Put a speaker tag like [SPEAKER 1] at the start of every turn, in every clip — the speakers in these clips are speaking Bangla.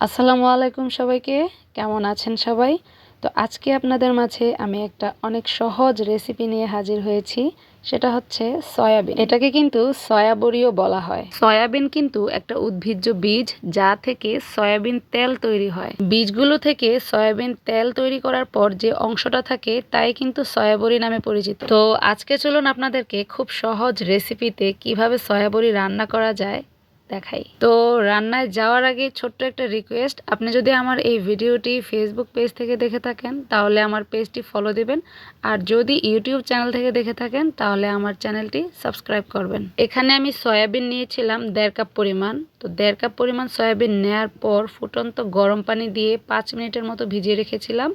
[SPEAKER 1] আসসালামু আলাইকুম সবাইকে। কেমন আছেন সবাই? তো আজকে আপনাদের মাঝে আমি একটা অনেক সহজ রেসিপি নিয়ে হাজির হয়েছি, সেটা হচ্ছে সয়াবিন। এটাকে কিন্তু সয়াবড়িও বলা হয়। সয়াবিন কিন্তু একটা উদ্ভিজ্জ বীজ যা থেকে সয়াবিন তেল তৈরি হয়। বীজগুলো থেকে সয়াবিন তেল তৈরি করার পর যে অংশটা থাকে, তাই কিন্তু সয়াবড়ি নামে পরিচিত। তো আজকে চলুন আপনাদেরকে খুব সহজ রেসিপিতে কীভাবে সয়াবড়ি রান্না করা যায় দেখাই। তো রান্নায় যাওয়ার আগে ছোট্ট একটা রিকোয়েস্ট আপনি যদি আমার এই ভিডিওটি ফেসবুক পেজ থেকে দেখে থাকেন, তাহলে আমার পেজটি ফলো দেবেন। আর যদি ইউটিউব চ্যানেল থেকে দেখে থাকেন, তাহলে আমার চ্যানেলটি সাবস্ক্রাইব করবেন। এখানে আমি সয়াবিন নিয়েছিলাম, দেড় কাপ পরিমাণ। তো দেড় কাপ পরিমাণ সয়াবিন নেয়ার পর ফুটন্ত গরম পানি দিয়ে পাঁচ মিনিটের মতো ভিজিয়ে রেখেছিলাম।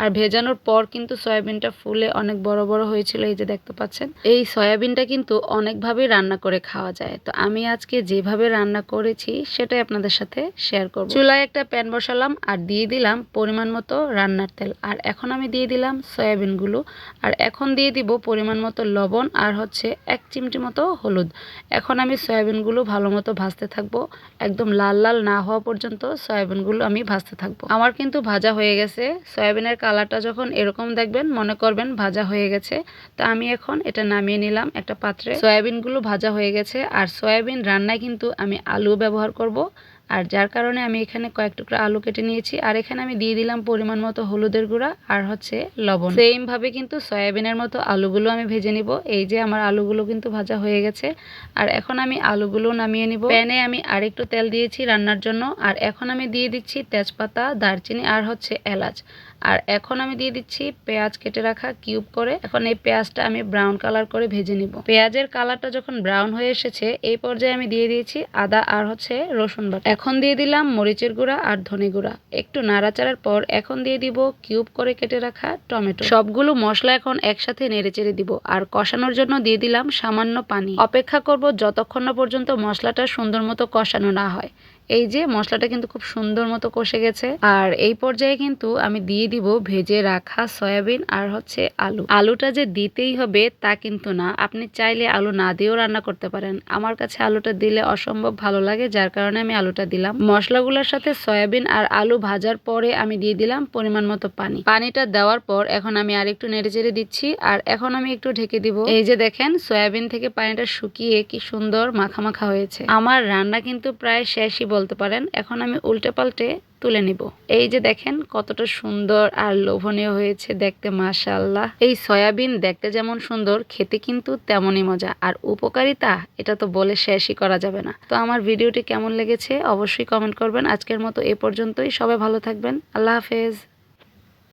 [SPEAKER 1] আর ভেজানোর পর কিন্তু সয়াবিনটা ফুলে অনেক বড় বড় হয়েছিল, এই যে দেখতে পাচ্ছেন। এই সয়াবিনটা কিন্তু অনেকভাবেই রান্না করে খাওয়া যায়। তো আমি আজকে যেভাবে রান্না করেছি সেটাই আপনাদের সাথে শেয়ার করব। চুলায় একটা প্যান বসালাম আর দিয়ে দিলাম পরিমাণ মতো রান্নার তেল। আর এখন আমি দিয়ে দিলাম সয়াবিনগুলো। আর এখন দিয়ে দিব পরিমাণ মতো লবণ আর হচ্ছে এক চিমটি মতো হলুদ। এখন আমি সয়াবিনগুলো ভালো মতো ভাজতে থাকব। একদম লাল লাল না হওয়া পর্যন্ত সয়াবিনগুলো আমি ভাজতে থাকব। আমার কিন্তু ভাজা হয়ে গেছে। সয়াবিনের কালারটা যখন এরকম দেখবেন, মনে করবেন ভাজা হয়ে গেছে। তা আমি এখন এটা নামিয়ে নিলাম একটা পাত্রে। সয়াবিনগুলো ভাজা হয়ে গেছে। আর সয়াবিন রান্নায় কিন্তু আমি আলু ব্যবহার করব। আর যার কারণে আমি এখানে কয়েক টুকরা আলু কেটে নিয়েছি। আর এখানে আমি দিয়ে দিলাম পরিমাণ মতো হলুদের গুঁড়া আর হচ্ছে লবণ। সেম ভাবে কিন্তু সয়াবিনের মতো আলুগুলো আমি ভেজে নিব। এই যে আমার আলুগুলো কিন্তু ভাজা হয়ে গেছে। আর এখন আমি আলুগুলো নামিয়ে নিব। প্যানে আমি আরেকটু তেল দিয়েছি রান্নার জন্য। আর এখন আমি দিয়ে দিচ্ছি তেজপাতা, দারচিনি আর হচ্ছে এলাচ। আর এখন আমি দিয়ে দিচ্ছি পেঁয়াজ কেটে রাখা কিউব করে। এখন এই পেঁয়াজটা আমি ব্রাউন কালার করে ভেজে নিব। পেঁয়াজের কালারটা যখন ব্রাউন হয়ে এসেছে, এই পর্যায়ে আমি দিয়ে দিয়েছি আদা আর হচ্ছে রসুন বাটা। এখন দিয়ে দিলাম মরিচের গুঁড়া আর ধনে গুঁড়া। একটু নাড়াচাড়ার পর এখন দিয়ে দিব কিউব করে কেটে রাখা টমেটো। সবগুলো মশলা এখন একসাথে নেড়েচেড়ে দিব আর কষানোর জন্য দিয়ে দিলাম সামান্য পানি। অপেক্ষা করব যতক্ষণ না পর্যন্ত মশলাটা সুন্দর মতো কষানো না হয়। এই যে মশলাটা কিন্তু খুব সুন্দর মতো কষে গেছে। আর এই পর্যায়ে কিন্তু আমি দিয়ে দিব ভেজে রাখা সয়াবিন আর হচ্ছে আলু। আলুটা যে দিতেই হবে তা কিন্তু না। আপনি চাইলে আলু না দিয়েও রান্না করতে পারেন। আমার কাছে আলুটা দিলে অসম্ভব ভালো লাগে, যার কারণে আমি আলুটা দিলাম। মশলাগুলোর সাথে সয়াবিন আর আলু ভাজার পরে আমি দিয়ে দিলাম পরিমাণ মতো পানি। পানিটা দেওয়ার পর এখন আমি আর একটু নেড়ে চেড়ে দিচ্ছি আর এখন আমি একটু ঢেকে দিব। এই যে দেখেন, সয়াবিন থেকে পানিটা শুকিয়ে কি সুন্দর মাখা মাখা হয়েছে। আমার রান্না কিন্তু প্রায় শেষই বলতে পারেন, এখন আমি উল্টে পাল্টে তুলে নিব। এই যে দেখেন কতটা সুন্দর আর লোভনীয় হয়েছে দেখতে মাশাল্লাহ এই সয়াবিন দেখতে যেমন সুন্দর, খেতে কিন্তু তেমনই মজা। আর উপকারিতা, এটা তো বলে শেষই করা যাবে না। তো আমার ভিডিওটি কেমন লেগেছে অবশ্যই কমেন্ট করবেন। আজকের মতো এ পর্যন্তই। সবাই ভালো থাকবেন। আল্লাহ হাফেজ।